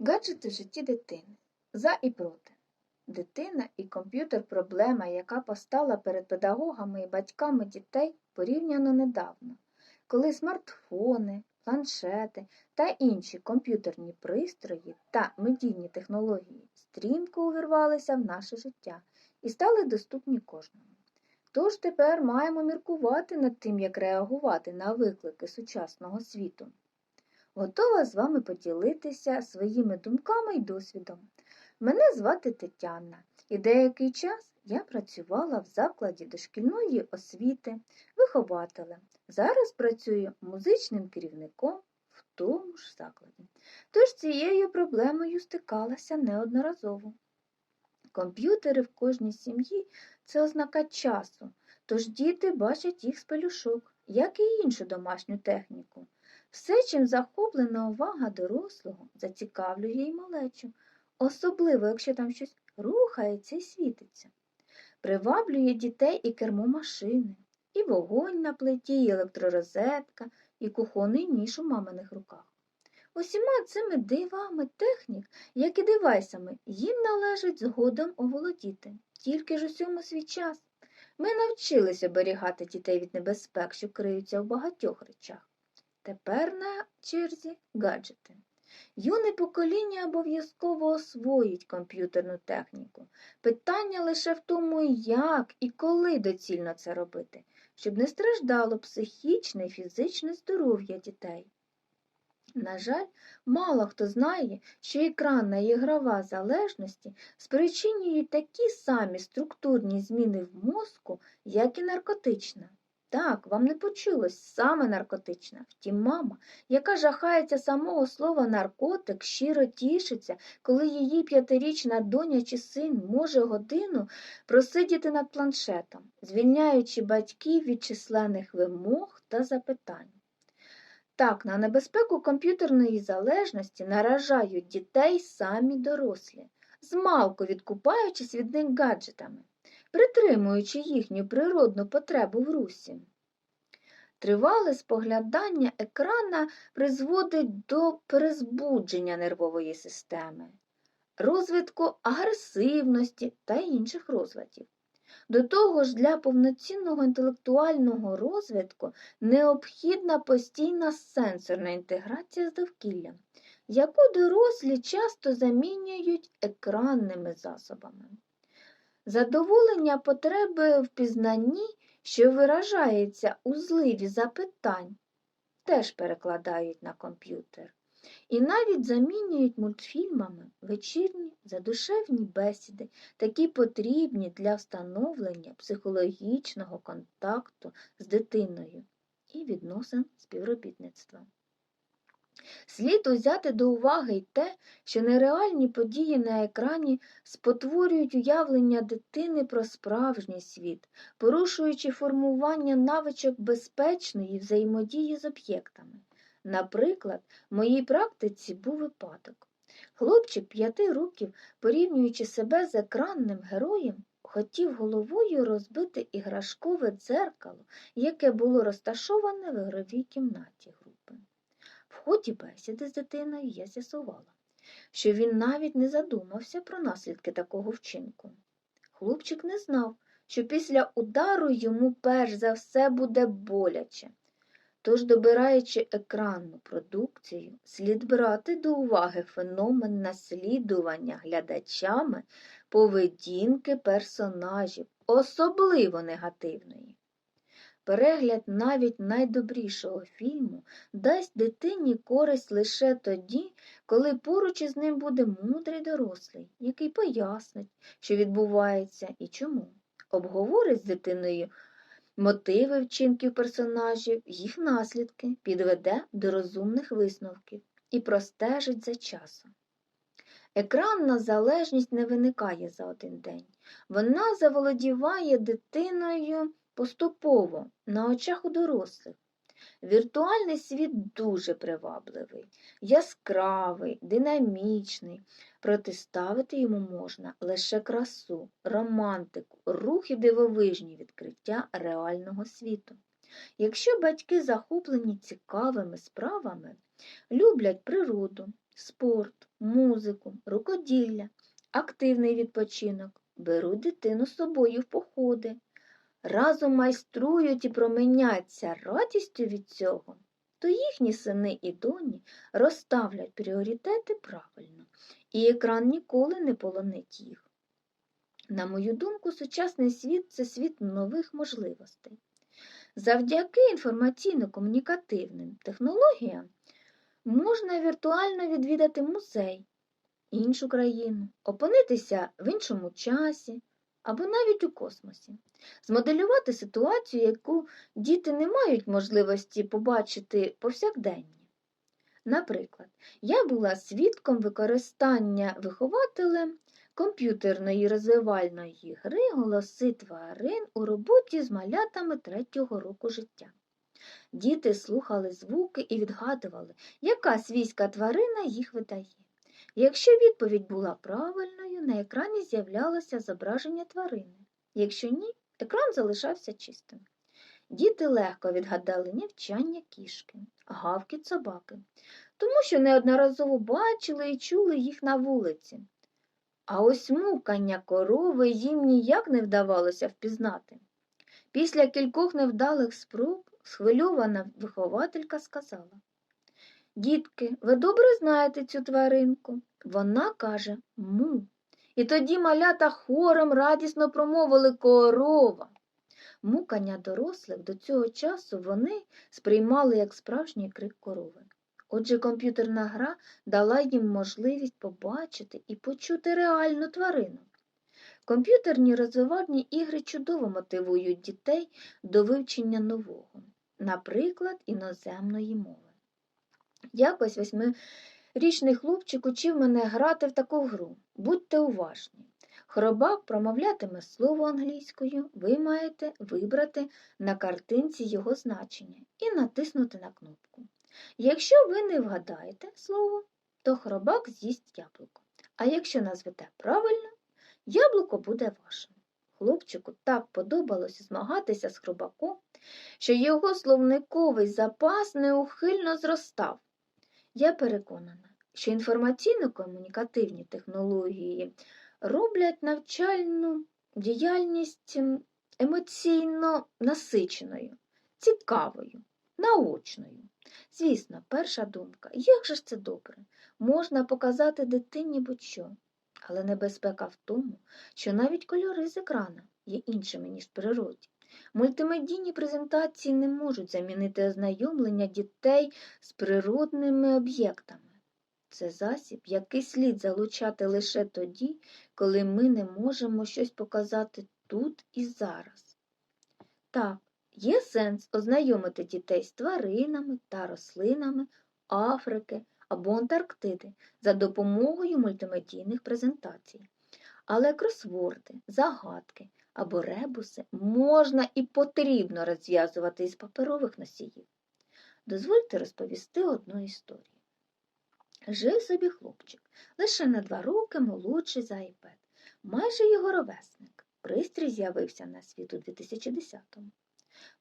Гаджети в житті дитини. За і проти. Дитина і комп'ютер проблема, яка постала перед педагогами і батьками дітей порівняно недавно, коли смартфони, планшети та інші комп'ютерні пристрої та медійні технології стрімко увірвалися в наше життя і стали доступні кожному. Тож тепер маємо міркувати над тим, як реагувати на виклики сучасного світу. Готова з вами поділитися своїми думками і досвідом. Мене звати Тетяна, і деякий час я працювала в закладі дошкільної освіти, вихователем. Зараз працюю музичним керівником в тому ж закладі. Тож цією проблемою стикалася неодноразово. Комп'ютери в кожній сім'ї це ознака часу, тож діти бачать їх з пелюшок, як і іншу домашню техніку. Все, чим захоплена увага дорослого, зацікавлює й малечу, особливо, якщо там щось рухається і світиться. Приваблює дітей і кермо машини, і вогонь на плиті, і електророзетка, і кухонний ніж у маминих руках. Усіма цими дивами технік, як і девайсами, їм належить згодом оволодіти, тільки ж усьому свій час. Ми навчились оберігати дітей від небезпек, що криються в багатьох речах. Тепер на черзі гаджети. Юне покоління обов'язково освоїть комп'ютерну техніку. Питання лише в тому, як і коли доцільно це робити, щоб не страждало психічне і фізичне здоров'я дітей. На жаль, мало хто знає, що екранна і ігрова залежності спричинюють такі самі структурні зміни в мозку, як і наркотична. Так, вам не почулось саме наркотична. Втім, мама, яка жахається самого слова наркотик, щиро тішиться, коли її п'ятирічна доня чи син може годину просидіти над планшетом, звільняючи батьків від численних вимог та запитань. Так, на небезпеку комп'ютерної залежності наражають дітей самі дорослі, змалку відкупаючись від них гаджетами притримуючи їхню природну потребу в русі. Тривале споглядання екрана призводить до перезбудження нервової системи, розвитку агресивності та інших розладів. До того ж, для повноцінного інтелектуального розвитку необхідна постійна сенсорна інтеграція з довкіллям, яку дорослі часто замінюють екранними засобами. Задоволення потреби в пізнанні, що виражається у зливі запитань, теж перекладають на комп'ютер. І навіть замінюють мультфільмами вечірні задушевні бесіди, такі потрібні для встановлення психологічного контакту з дитиною і відносин співробітництва. Слід узяти до уваги й те, що нереальні події на екрані спотворюють уявлення дитини про справжній світ, порушуючи формування навичок безпечної взаємодії з об'єктами. Наприклад, в моїй практиці був випадок. Хлопчик п'яти років, порівнюючи себе з екранним героєм, хотів головою розбити іграшкове дзеркало, яке було розташоване в ігровій кімнаті ході бесіди з дитиною я з'ясувала, що він навіть не задумався про наслідки такого вчинку. Хлопчик не знав, що після удару йому перш за все буде боляче. Тож, добираючи екранну продукцію, слід брати до уваги феномен наслідування глядачами поведінки персонажів, особливо негативної. Перегляд навіть найдобрішого фільму дасть дитині користь лише тоді, коли поруч із ним буде мудрий дорослий, який пояснить, що відбувається і чому. Обговорить з дитиною мотиви вчинків персонажів, їх наслідки, підведе до розумних висновків і простежить за часом. Екранна залежність не виникає за один день. Вона заволодіває дитиною поступово на очах у дорослих. Віртуальний світ дуже привабливий, яскравий, динамічний. Протиставити йому можна лише красу, романтику, рух і дивовижні відкриття реального світу. Якщо батьки захоплені цікавими справами, люблять природу, спорт, музику, рукоділля, активний відпочинок, беруть дитину з собою в походи, разом майструють і променяться радістю від цього, то їхні сини і доні розставлять пріоритети правильно, і екран ніколи не полонить їх. На мою думку, сучасний світ це світ нових можливостей. Завдяки інформаційно-комунікативним технологіям можна віртуально відвідати музей, іншу країну, опинитися в іншому часі або навіть у космосі, змоделювати ситуацію, яку діти не мають можливості побачити повсякденні. Наприклад, я була свідком використання вихователем комп'ютерної розвивальної гри голоси тварин у роботі з малятами третього року життя. Діти слухали звуки і відгадували, яка свійська тварина їх видає. Якщо відповідь була правильною, на екрані з'являлося зображення тварини. Якщо ні, екран залишався чистим. Діти легко відгадали нявчання кішки, гавкіт собаки, тому що неодноразово бачили і чули їх на вулиці. А ось мукання корови їм ніяк не вдавалося впізнати. Після кількох невдалих спроб схвильована вихователька сказала Дітки, ви добре знаєте цю тваринку. Вона каже му. І тоді малята хором радісно промовили корова. Мукання дорослих до цього часу вони сприймали як справжній крик корови. Отже, комп'ютерна гра дала їм можливість побачити і почути реальну тварину. Комп'ютерні розвивальні ігри чудово мотивують дітей до вивчення нового, наприклад, іноземної мови. Якось восьмирічний хлопчик учив мене грати в таку гру. Будьте уважні. Хробак промовлятиме слово англійською, ви маєте вибрати на картинці його значення і натиснути на кнопку. Якщо ви не вгадаєте слово, то хробак з'їсть яблуко. А якщо назвете правильно, яблуко буде вашим. Хлопчику так подобалося змагатися з хробаком, що його словниковий запас неухильно зростав. Я переконана, що інформаційно-комунікативні технології роблять навчальну діяльність емоційно насиченою, цікавою, наочною. Звісно, перша думка, як же ж це добре, можна показати дитині будь-що. Але небезпека в тому, що навіть кольори з екрана є іншими, ніж в природі. Мультимедійні презентації не можуть замінити ознайомлення дітей з природними об'єктами. Це засіб, який слід залучати лише тоді, коли ми не можемо щось показати тут і зараз. Так, є сенс ознайомити дітей з тваринами та рослинами Африки або Антарктиди за допомогою мультимедійних презентацій. Але кросворди, загадки або ребуси можна і потрібно розв'язувати із паперових носіїв. Дозвольте розповісти одну історію. Жив собі хлопчик, лише на два роки молодший за iPad. Майже його ровесник. Пристрій з'явився на світ у 2010-му.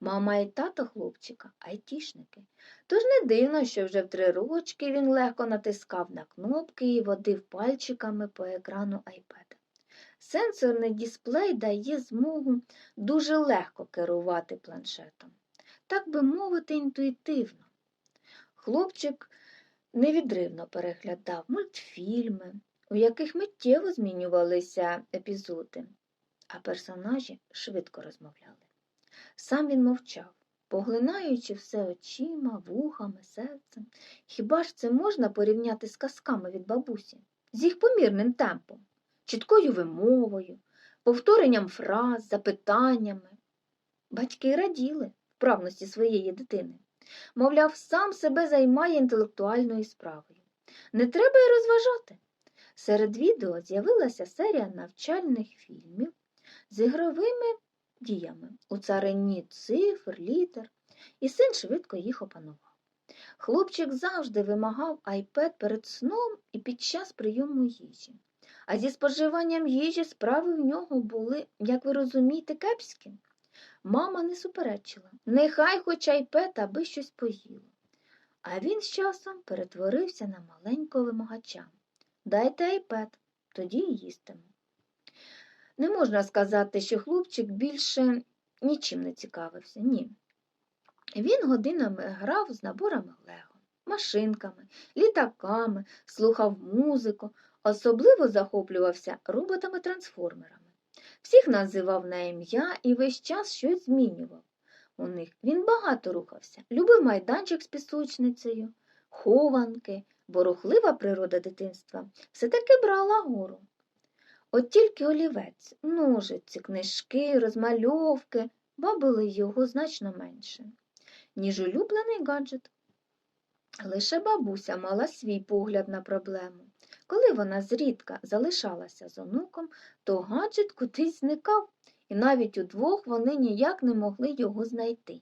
Мама і тато хлопчика айтішники. Тож не дивно, що вже в три рочки він легко натискав на кнопки і водив пальчиками по екрану айпеда. Сенсорний дисплей дає змогу дуже легко керувати планшетом, так би мовити, інтуїтивно. Хлопчик невідривно переглядав мультфільми, у яких миттєво змінювалися епізоди, а персонажі швидко розмовляли. Сам він мовчав, поглинаючи все очима, вухами, серцем. Хіба ж це можна порівняти з казками від бабусі, з їх помірним темпом, чіткою вимовою, повторенням фраз, запитаннями? Батьки раділи вправності своєї дитини. Мовляв, сам себе займає інтелектуальною справою. Не треба й розважати. Серед відео з'явилася серія навчальних фільмів з ігровими діями у царині цифр, літер, і син швидко їх опанував. Хлопчик завжди вимагав айпед перед сном і під час прийому їжі. А зі споживанням їжі справи в нього були, як ви розумієте, кепські. Мама не суперечила, нехай хоч айпед, аби щось поїло. А він з часом перетворився на маленького вимагача. дайте айпед, тоді і їстимо. Не можна сказати, що хлопчик більше нічим не цікавився. Ні. Він годинами грав з наборами Лего, машинками, літаками, слухав музику, особливо захоплювався роботами-трансформерами. Всіх називав на ім'я і весь час щось змінював. У них він багато рухався, любив майданчик з пісочницею, хованки, бо рухлива природа дитинства все-таки брала гору. От тільки олівець, ножиці, книжки, розмальовки бабили його значно менше, ніж улюблений гаджет. Лише бабуся мала свій погляд на проблему. Коли вона зрідка залишалася з онуком, то гаджет кудись зникав, і навіть удвох вони ніяк не могли його знайти.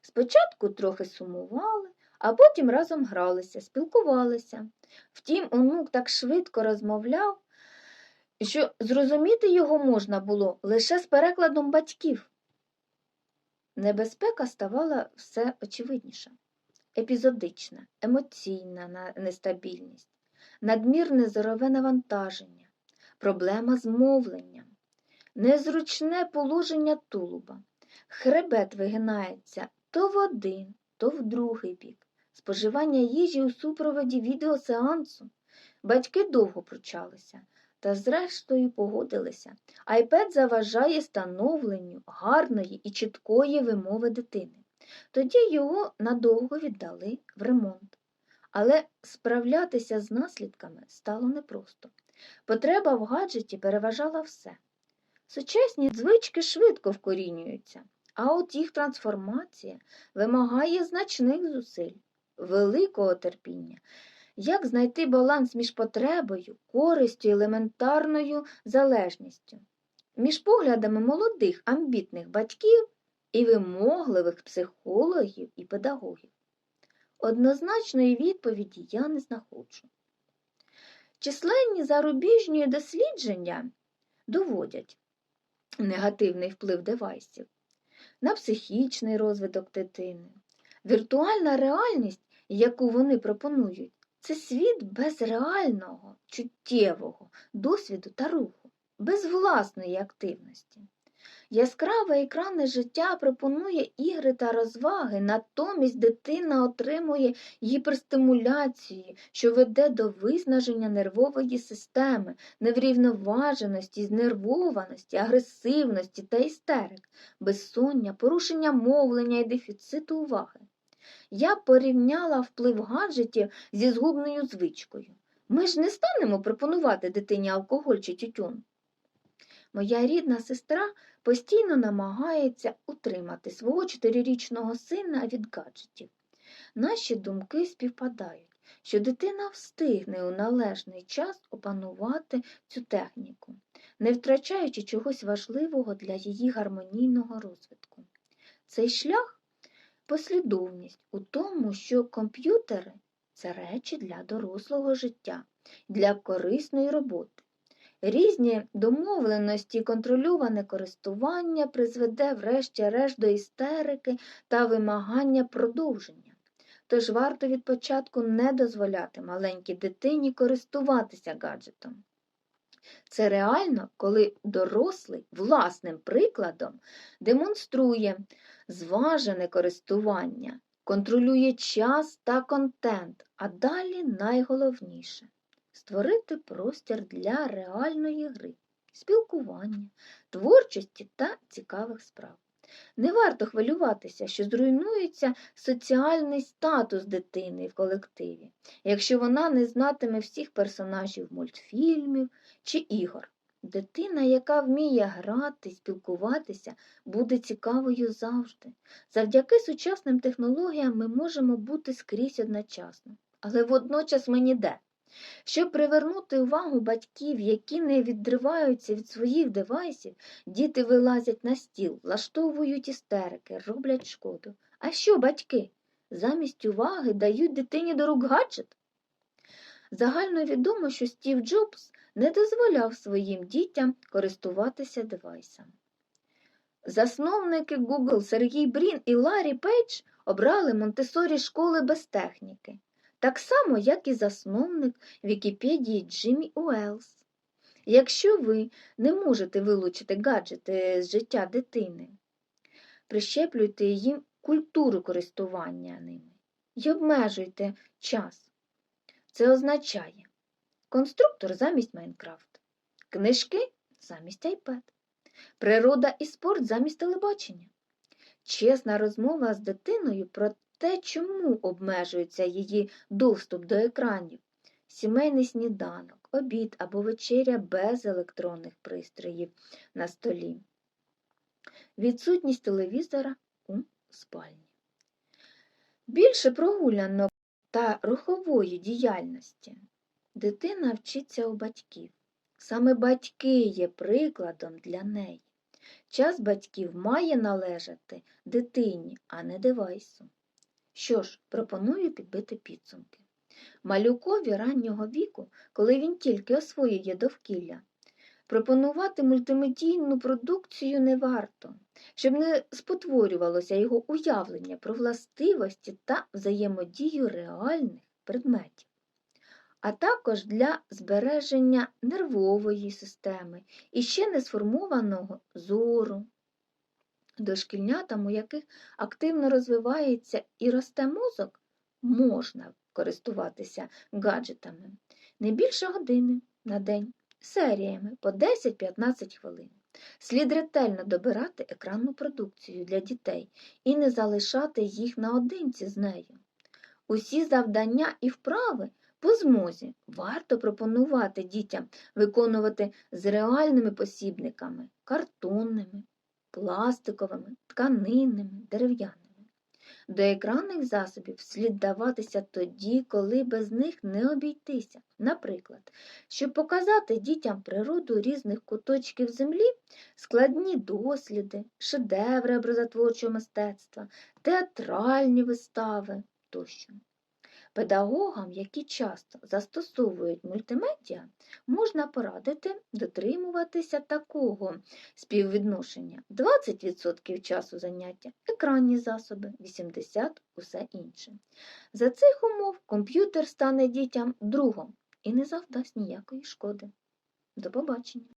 Спочатку трохи сумували, а потім разом гралися, спілкувалися. Втім, онук так швидко розмовляв, що зрозуміти його можна було лише з перекладом батьків. Небезпека ставала все очевидніша. Епізодична, емоційна нестабільність, надмірне зорове навантаження, проблема з мовленням, незручне положення тулуба, хребет вигинається то в один, то в другий бік, споживання їжі у супроводі відеосеансу. Батьки довго пручалися та зрештою погодилися. Айпед заважає становленню гарної і чіткої вимови дитини. Тоді його надовго віддали в ремонт. Але справлятися з наслідками стало непросто. Потреба в гаджеті переважала все. Сучасні звички швидко вкорінюються, а от їх трансформація вимагає значних зусиль, великого терпіння. Як знайти баланс між потребою, користю елементарною залежністю, між поглядами молодих амбітних батьків і вимогливих психологів і педагогів? Однозначної відповіді я не знаходжу. Численні зарубіжні дослідження доводять негативний вплив девайсів на психічний розвиток дитини. Віртуальна реальність, яку вони пропонують, це світ без реального, чуттєвого досвіду та руху, без власної активності. Яскраве екранне життя пропонує ігри та розваги, натомість дитина отримує гіперстимуляції, що веде до виснаження нервової системи, неврівноваженості, знервованості, агресивності та істерик, безсоння, порушення мовлення і дефіциту уваги. Я порівняла вплив гаджетів зі згубною звичкою. Ми ж не станемо пропонувати дитині алкоголь чи тютюн. Моя рідна сестра постійно намагається утримати свого чотирирічного сина від гаджетів. Наші думки співпадають, що дитина встигне у належний час опанувати цю техніку, не втрачаючи чогось важливого для її гармонійного розвитку. Цей шлях послідовність у тому, що комп'ютери це речі для дорослого життя, для корисної роботи. Різні домовленості контрольоване користування призведе врешті-решт до істерики та вимагання продовження. Тож варто від початку не дозволяти маленькій дитині користуватися гаджетом. Це реально, коли дорослий власним прикладом демонструє зважене користування, контролює час та контент, а далі найголовніше створити простір для реальної гри, спілкування, творчості та цікавих справ. Не варто хвилюватися, що зруйнується соціальний статус дитини в колективі, якщо вона не знатиме всіх персонажів мультфільмів чи ігор. Дитина, яка вміє грати, спілкуватися, буде цікавою завжди. Завдяки сучасним технологіям ми можемо бути скрізь одночасно, але водночас ми ніде. Щоб привернути увагу батьків, які не відриваються від своїх девайсів, діти вилазять на стіл, влаштовують істерики, роблять шкоду. А що батьки? Замість уваги дають дитині до рук гаджет? Загально відомо, що Стів Джобс не дозволяв своїм дітям користуватися девайсом. Засновники Google Сергій Брін і Ларі Пейдж обрали Монтесорі школи без техніки. Так само, як і засновник Вікіпедії Джиммі Уелс. Якщо ви не можете вилучити гаджети з життя дитини, прищеплюйте їм культуру користування ними і обмежуйте час. Це означає конструктор замість Майнкрафт, книжки замість iPad, природа і спорт замість телебачення. Чесна розмова з дитиною про те, чому обмежується її доступ до екранів, сімейний сніданок, обід або вечеря без електронних пристроїв на столі, відсутність телевізора у спальні. Більше прогулянок та рухової діяльності дитина вчиться у батьків. Саме батьки є прикладом для неї. Час батьків має належати дитині, а не девайсу. Що ж, пропоную підбити підсумки. Малюкові раннього віку, коли він тільки освоює довкілля, пропонувати мультимедійну продукцію не варто, щоб не спотворювалося його уявлення про властивості та взаємодію реальних предметів, а також для збереження нервової системи і ще не сформованого зору. Дошкільнятам, у яких активно розвивається і росте мозок, можна користуватися гаджетами не більше години на день, серіями по 10-15 хвилин. Слід ретельно добирати екранну продукцію для дітей і не залишати їх наодинці з нею. Усі завдання і вправи по змозі варто пропонувати дітям виконувати з реальними посібниками, картонними, пластиковими, тканинними, дерев'яними. До екранних засобів слід даватися тоді, коли без них не обійтися. Наприклад, щоб показати дітям природу різних куточків землі, складні досліди, шедеври образотворчого мистецтва, театральні вистави тощо. Педагогам, які часто застосовують мультимедіа, можна порадити дотримуватися такого співвідношення 20% часу заняття, екранні засоби, 80% усе інше. За цих умов комп'ютер стане дітям другом і не завдасть ніякої шкоди. До побачення!